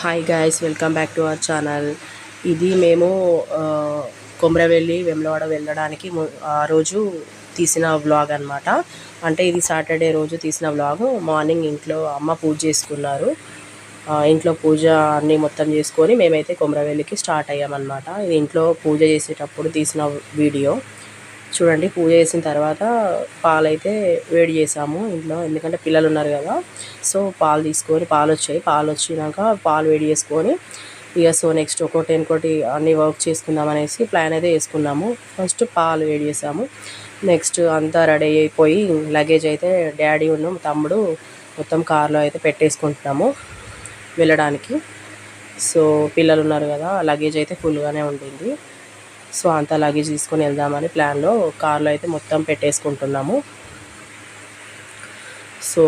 Hi guys welcome back to our channel ఇది మేము కొమరవెల్లి వెమ్లవాడ వెళ్ళడానికి ఆ రోజు తీసిన వ్లాగ్ అన్నమాట. అంటే ఇది సాటర్డే రోజు తీసిన వ్లాగ్ మార్నింగ్ ఇంట్లో అమ్మ పూజ చేసుకున్నారు. ఇంట్లో పూజ అన్నీ మొత్తం చేసుకొని మేమైతే కొమరవెల్లికి స్టార్ట్ అయ్యామన్నమాట. ఇది ఇంట్లో పూజ చేసేటప్పుడు తీసిన వీడియో. చూడండి పూజ చేసిన తర్వాత పాలైతే వేడి చేసాము ఇంట్లో ఎందుకంటే పిల్లలు ఉన్నారు కదా. సో పాలు తీసుకొని పాలు వచ్చాయి పాలు వచ్చినాక పాలు వేడి చేసుకొని ఇక సో నెక్స్ట్ ఒకటి ఇంకోటి అన్ని వర్క్ చేసుకుందాం అనేసి ప్లాన్ అయితే వేసుకున్నాము ఫస్ట్ పాలు వేడి చేసాము. నెక్స్ట్ అంతా రెడీ అయిపోయి లగేజ్ అయితే డాడీ ఉన్న తమ్ముడు మొత్తం కార్లో అయితే పెట్టేసుకుంటున్నాము వెళ్ళడానికి. సో పిల్లలు ఉన్నారు కదా లగేజ్ అయితే ఫుల్గానే ఉంటుంది సో అంత లగేజ్ తీసుకొని వెళ్దామని ప్లాన్లో కార్లో అయితే మొత్తం పెట్టేసుకుంటున్నాము. సో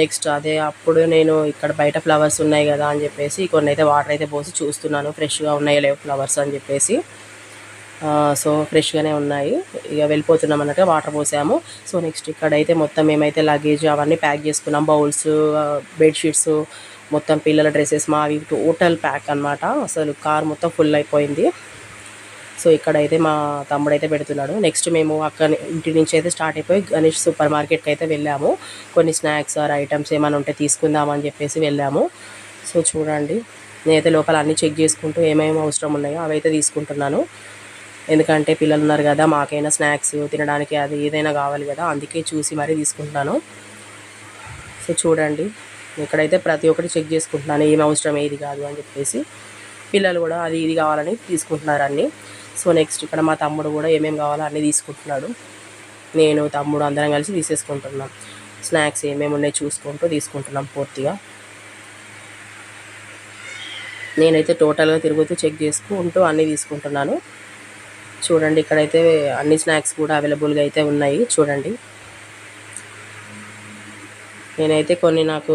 నెక్స్ట్ అదే అప్పుడు నేను ఇక్కడ బయట ఫ్లవర్స్ ఉన్నాయి కదా అని చెప్పేసి కొన్ని అయితే వాటర్ అయితే పోసి చూస్తున్నాను. ఫ్రెష్గా ఉన్నాయో లేవు ఫ్లవర్స్ అని చెప్పేసి. సో ఫ్రెష్గానే ఉన్నాయి. ఇక వెళ్ళిపోతున్నాం అన్నట్టుగా వాటర్ పోసాము. సో నెక్స్ట్ ఇక్కడైతే మొత్తం మేమైతే లగేజ్ అవన్నీ ప్యాక్ చేసుకున్నాం. బౌల్స్ బెడ్షీట్స్ మొత్తం పిల్లల డ్రెస్సెస్ మావి టోటల్ ప్యాక్ అన్నమాట. అసలు కార్ మొత్తం ఫుల్ అయిపోయింది. సో ఇక్కడైతే మా తమ్ముడు అయితే పెడుతున్నాడు. నెక్స్ట్ మేము అక్కడ ఇంటి నుంచి అయితే స్టార్ట్ అయిపోయి గణేష్ సూపర్ మార్కెట్కి అయితే వెళ్ళాము. కొన్ని స్నాక్స్ ఆర్ ఐటమ్స్ ఏమైనా ఉంటే తీసుకుందామని చెప్పేసి వెళ్ళాము. సో చూడండి నేనైతే లోపల అన్నీ చెక్ చేసుకుంటూ ఏమేమి అవసరం ఉన్నాయో అవి అయితే తీసుకుంటున్నాను. ఎందుకంటే పిల్లలు ఉన్నారు కదా మాకైనా స్నాక్స్ తినడానికి అది ఏదైనా కావాలి కదా అందుకే చూసి మరీ తీసుకుంటున్నాను. సో చూడండి ఇక్కడైతే ప్రతి ఒక్కటి చెక్ చేసుకుంటున్నాను ఏమి అవసరం ఏది కాదు అని చెప్పేసి. పిల్లలు కూడా అది ఇది కావాలని తీసుకుంటున్నారు అన్నీ. సో నెక్స్ట్ ఇక్కడ మా తమ్ముడు కూడా ఏమేమి కావాలో అన్నీ తీసుకుంటున్నాడు. నేను తమ్ముడు అందరం కలిసి తీసేసుకుంటున్నాం. స్నాక్స్ ఏమేమి ఉన్నాయో చూసుకుంటూ తీసుకుంటున్నాం పూర్తిగా. నేనైతే టోటల్గా తిరుగుతూ చెక్ చేసుకుంటూ అన్నీ తీసుకుంటున్నాను. చూడండి ఇక్కడైతే అన్ని స్నాక్స్ కూడా అవైలబుల్గా అయితే ఉన్నాయి. చూడండి. నేనైతే కొన్ని నాకు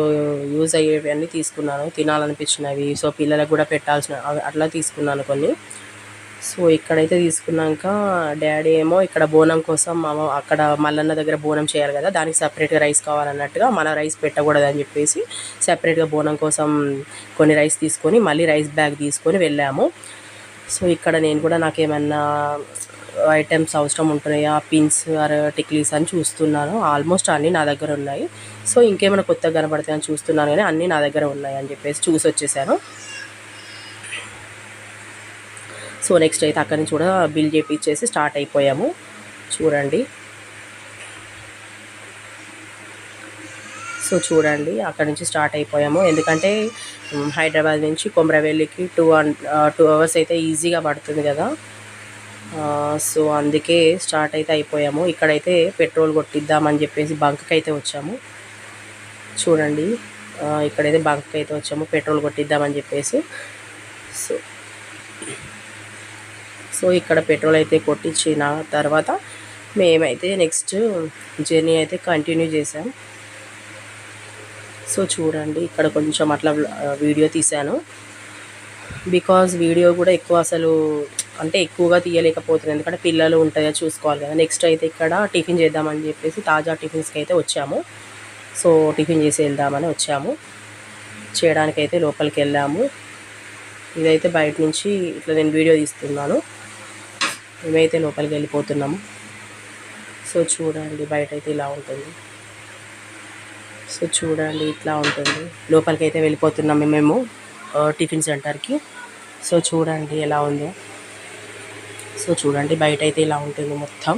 యూజ్ అయ్యేవి అన్నీ తీసుకున్నాను. తినాలనిపించినవి. సో పిల్లలకు కూడా పెట్టాల్సిన అవి అట్లా తీసుకున్నాను కొన్ని. సో ఇక్కడైతే తీసుకున్నాక డాడీ ఏమో ఇక్కడ బోనం కోసం మామ అక్కడ మల్లన్న దగ్గర బోనం చేయాలి కదా దానికి సపరేట్గా రైస్ కావాలన్నట్టుగా మన రైస్ పెట్టకూడదని చెప్పేసి సపరేట్గా బోనం కోసం కొన్ని రైస్ తీసుకొని మళ్ళీ రైస్ బ్యాగ్ తీసుకొని వెళ్ళాము. సో ఇక్కడ నేను కూడా నాకేమన్నా ఐటమ్స్ అవసరం ఉంటున్నాయా పిన్స్ ఆర్ టిక్లీస్ అని చూస్తున్నాను. ఆల్మోస్ట్ అన్నీ నా దగ్గర ఉన్నాయి. సో ఇంకేమైనా కొత్తగా కనబడతాయని చూస్తున్నాను కానీ అన్నీ నా దగ్గర ఉన్నాయి అని చెప్పేసి చూసి వచ్చేసాను సో నెక్స్ట్ అయితే అక్కడి నుంచి కూడా బిల్ చేపించేసి స్టార్ట్ అయిపోయాము. చూడండి. సో చూడండి అక్కడ నుంచి స్టార్ట్ అయిపోయాము. ఎందుకంటే హైదరాబాద్ నుంచి కొమరవెల్లికి టూ టూ అవర్స్ అయితే ఈజీగా పడుతుంది కదా. సో అందుకే స్టార్ట్ అయితే అయిపోయాము. ఇక్కడైతే పెట్రోల్ కొట్టిద్దామని చెప్పేసి బంక్కి అయితే వచ్చాము. చూడండి ఇక్కడైతే బంక్కి అయితే వచ్చాము. పెట్రోల్ కొట్టిద్దామని చెప్పేసి. సో సో ఇక్కడ పెట్రోల్ అయితే కొట్టించిన తర్వాత మేమైతే నెక్స్ట్ జర్నీ అయితే కంటిన్యూ చేసాం సో చూడండి ఇక్కడ కొంచెం అట్లా వీడియో తీశాను. బికాజ్ వీడియో కూడా ఎక్కువ అసలు అంటే ఎక్కువగా తీయలేకపోతున్నాను ఎందుకంటే పిల్లలు ఉంటాయో చూసుకోవాలి కదా. నెక్స్ట్ అయితే ఇక్కడ టిఫిన్ చేద్దామని చెప్పేసి తాజా టిఫిన్స్కి అయితే వచ్చాము. సో టిఫిన్ చేసి వెళ్దామని వచ్చాము. చేయడానికైతే లోపలికి వెళ్ళాము. ఇదైతే బయట నుంచి ఇట్లా నేను వీడియో తీస్తున్నాను. మేమైతే లోపలికి వెళ్ళిపోతున్నాము. సో చూడండి బయట అయితే ఇలా ఉంటుంది. సో చూడండి ఇట్లా ఉంటుంది. లోపలికి అయితే వెళ్ళిపోతున్నాము మేము టిఫిన్ సెంటర్కి. సో చూడండి ఎలా ఉందో. సో చూడండి బయట అయితే ఇలా ఉంటుంది మొత్తం.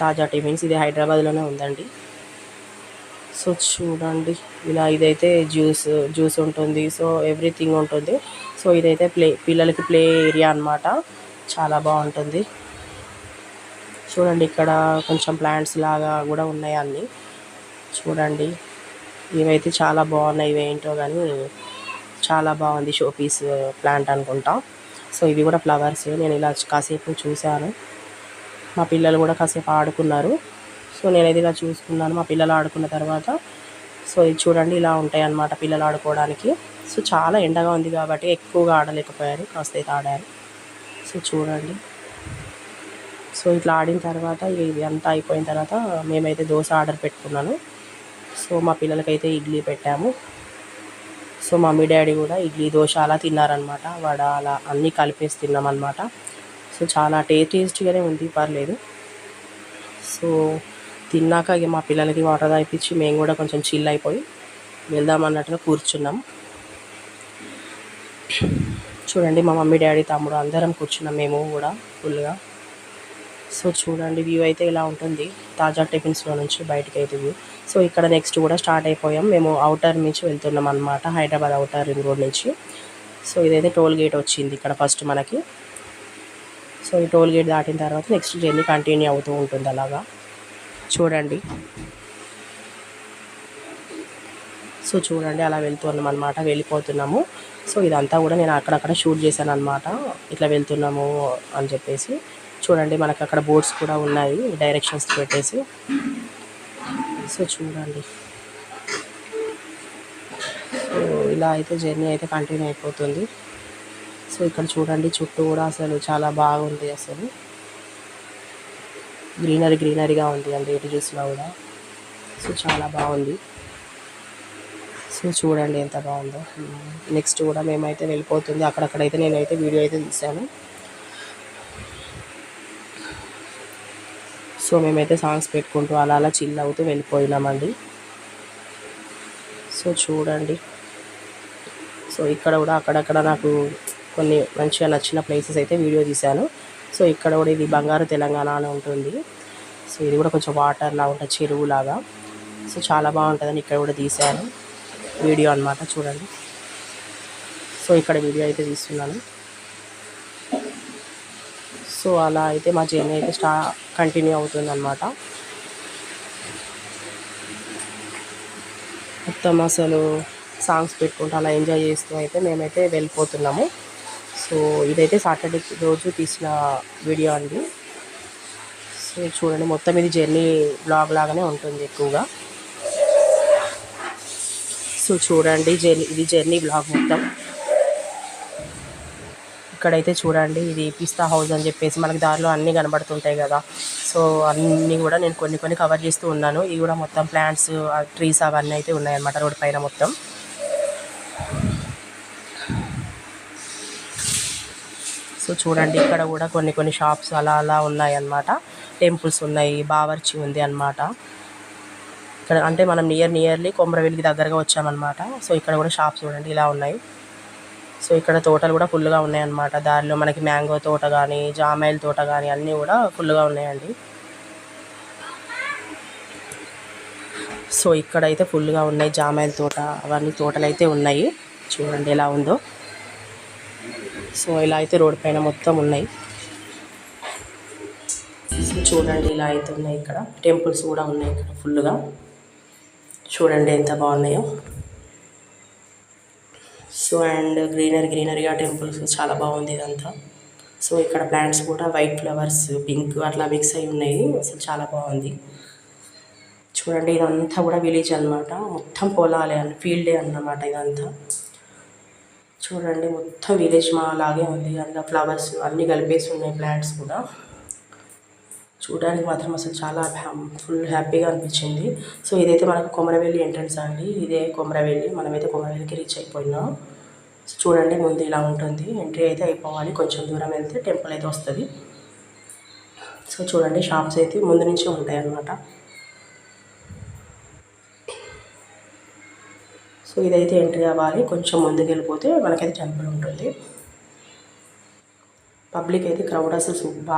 తాజా టిఫిన్స్ ఇది హైదరాబాద్లోనే ఉందండి. సో చూడండి ఇలా ఇదైతే జ్యూస్ జ్యూస్ ఉంటుంది. సో ఎవ్రీథింగ్ ఉంటుంది. సో ఇదైతే ప్లే పిల్లలకి ప్లే ఏరియా అన్నమాట. చాలా బాగుంటుంది. చూడండి ఇక్కడ కొంచెం ప్లాంట్స్ లాగా కూడా ఉన్నాయి అన్నీ. చూడండి. ఇవైతే చాలా బాగున్నాయి. ఇవేంటో కానీ చాలా బాగుంది షో పీస్ ప్లాంట్ అనుకుంటా. సో ఇవి కూడా ఫ్లవర్స్. నేను ఇలా కాసేపు చూశాను. మా పిల్లలు కూడా కాసేపు ఆడుకున్నారు. సో నేనైతే ఇలా చూసుకున్నాను. మా పిల్లలు ఆడుకున్న తర్వాత సో ఇది చూడండి ఇలా ఉంటాయి అన్నమాట పిల్లలు ఆడుకోవడానికి. సో చాలా ఎండగా ఉంది కాబట్టి ఎక్కువగా ఆడలేకపోయారు. కాస్త అయితే ఆడారు. సో చూడండి. సో ఇట్లా ఆడిన తర్వాత ఇది అంతా అయిపోయిన తర్వాత మేమైతే దోశ ఆర్డర్ పెట్టుకున్నాను. సో మా పిల్లలకైతే ఇడ్లీ పెట్టాము. సో మమ్మీ డాడీ కూడా ఇడ్లీ దోశ అలా తిన్నారనమాట వడ అలా అన్నీ కలిపేసి తిన్నామన్నమాట. సో చాలా టే టేస్టీగానే ఉంది పర్లేదు. సో తిన్నాక ఇక మా పిల్లలకి వాటర్ తాగిపించి మేము కూడా కొంచెం చిల్ అయిపోయి వెళ్దాం అన్నట్టుగా కూర్చున్నాం. చూడండి మా మమ్మీ డాడీ తమ్ముడు అందరం కూర్చున్నాం మేము కూడా ఫుల్గా. సో చూడండి వ్యూ అయితే ఇలా ఉంటుంది. తాజా టిఫిన్స్లో నుంచి బయటకి అయితే వ్యూ. సో ఇక్కడ నెక్స్ట్ కూడా స్టార్ట్ అయిపోయాం. మేము అవుటర్ నుంచి వెళ్తున్నాం అనమాట హైదరాబాద్ అవుటర్ రింగ్ రోడ్ నుంచి. సో ఇదైతే టోల్ గేట్ వచ్చింది ఇక్కడ ఫస్ట్ మనకి. సో ఈ టోల్ గేట్ దాటిన తర్వాత నెక్స్ట్ జర్నీ కంటిన్యూ అవుతూ ఉంటుంది అలాగా. చూడండి. సో చూడండి అలా వెళ్తున్నాం అనమాట వెళ్ళిపోతున్నాము. సో ఇదంతా కూడా నేను అక్కడక్కడ షూట్ చేశాను అనమాట ఇట్లా వెళ్తున్నాము అని చెప్పేసి. చూడండి మనకు అక్కడ బోర్డ్స్ కూడా ఉన్నాయి డైరెక్షన్స్ పెట్టేసి. సో చూడండి. సో ఇలా అయితే జర్నీ అయితే కంటిన్యూ అయిపోతుంది. సో ఇక్కడ చూడండి చుట్టూ కూడా అసలు చాలా బాగుంది అసలు. గ్రీనరీ గ్రీనరీగా ఉంది అండి ఎటు చూసినా కూడా. సో చాలా బాగుంది. సో చూడండి ఎంత బాగుందో. నెక్స్ట్ కూడా మేమైతే వెళ్ళిపోతుంది. అక్కడక్కడైతే నేనైతే వీడియో అయితే తీశాను. సో మేమైతే సాంగ్స్ పెట్టుకుంటూ అలా అలా చిల్ అవుతూ వెళ్ళిపోయినామండి. సో చూడండి. సో ఇక్కడ కూడా అక్కడక్కడ నాకు కొన్ని మంచిగా నచ్చిన ప్లేసెస్ అయితే వీడియో తీశాను. సో ఇక్కడ కూడా ఇది బంగారు తెలంగాణ అని ఉంటుంది. సో ఇది కూడా కొంచెం వాటర్ లాగా ఉంటుంది చెరువు లాగా. సో చాలా బాగుంటుందని ఇక్కడ కూడా తీశాను. వీడియో అనమాట చూడండి. సో ఇక్కడ వీడియో అయితే తీస్తున్నాను. సో అలా అయితే మా జర్నీ అయితే స్టా కంటిన్యూ అవుతుంది అనమాట మొత్తం అసలు సాంగ్స్ పెట్టుకుంటూ అలా ఎంజాయ్ చేస్తూ అయితే మేమైతే వెళ్ళిపోతున్నాము. సో ఇదైతే సాటర్డే రోజు తీసిన వీడియో అండి. సో చూడండి మొత్తం ఇది జర్నీ బ్లాగ్ లాగానే ఉంటుంది ఎక్కువగా. సో చూడండి జర్నీ ఇది జర్నీ బ్లాగ్ మొత్తం. ఇక్కడైతే చూడండి ఇది పిస్తా హౌస్ అని చెప్పేసి మనకి దారిలో అన్నీ కనబడుతుంటాయి కదా. సో అన్నీ కూడా నేను కొన్ని కొన్ని కవర్ చేస్తూ ఉన్నాను. ఇవి కూడా మొత్తం ప్లాంట్స్ ట్రీస్ అవన్నీ అయితే ఉన్నాయన్నమాట రోడ్డు పైన మొత్తం. సో చూడండి ఇక్కడ కూడా కొన్ని కొన్ని షాప్స్ అలా అలా ఉన్నాయి అన్నమాట టెంపుల్స్ ఉన్నాయి బావర్చి ఉంది అన్నమాట. ఇక్కడ అంటే మనం నియర్ నియర్లీ కొమరవెల్లికి దగ్గరగా వచ్చామన్నమాట. సో ఇక్కడ కూడా షాప్స్ చూడండి ఇలా ఉన్నాయి. సో ఇక్కడ తోటలు కూడా ఫుల్గా ఉన్నాయన్నమాట. దారిలో మనకి మ్యాంగో తోట కానీ జామాయిల తోట కానీ అన్నీ కూడా ఫుల్గా ఉన్నాయండి. సో ఇక్కడైతే ఫుల్గా ఉన్నాయి జామాయిల తోట అవన్నీ తోటలు అయితే ఉన్నాయి. చూడండి ఎలా ఉందో. సో ఇలా అయితే రోడ్ పైన మొత్తం ఉన్నాయి. సో చూడండి ఇలా అయితే ఉన్నాయి ఇక్కడ. టెంపుల్స్ కూడా ఉన్నాయి ఇక్కడ ఫుల్గా చూడండి ఎంత బాగున్నాయో. సో అండ్ గ్రీనరీ గ్రీనరీగా టెంపుల్స్ చాలా బాగుంది ఇదంతా. సో ఇక్కడ ప్లాంట్స్ కూడా వైట్ ఫ్లవర్స్ పింక్ అట్లా మిక్స్ అయి ఉన్నాయి. అసలు చాలా బాగుంది. చూడండి ఇదంతా కూడా విలేజ్ అనమాట మొత్తం పొలాలే అని ఫీల్డే అన్నమాట ఇదంతా. చూడండి మొత్తం విలేజ్ మా లాగే ఉంది. అందులో ఫ్లవర్స్ అన్నీ కలిపేసి ఉన్నాయి ప్లాంట్స్ కూడా. చూడడానికి మాత్రం అసలు చాలా ఫుల్ హ్యాపీగా అనిపించింది. సో ఇదైతే మనకు కొమరవెల్లి ఎంట్రన్స్ అండి. ఇదే కొమరవెల్లి. మనమైతే కొమరవెల్లికి రీచ్ అయిపోయినాం. చూడండి ముందు ఇలా ఉంటుంది. ఎంట్రీ అయితే అయిపోవాలి. కొంచెం దూరం వెళ్తే టెంపుల్ అయితే వస్తుంది. సో చూడండి షాప్స్ అయితే ముందు నుంచే ఉంటాయి అన్నమాట సో ఇదైతే ఎంట్రీ అవ్వాలి. కొంచెం ముందుకు వెళ్ళిపోతే మనకైతే టెంపుల్ ఉంటుంది. పబ్లిక్ అయితే క్రౌడ్ అసలు బాగా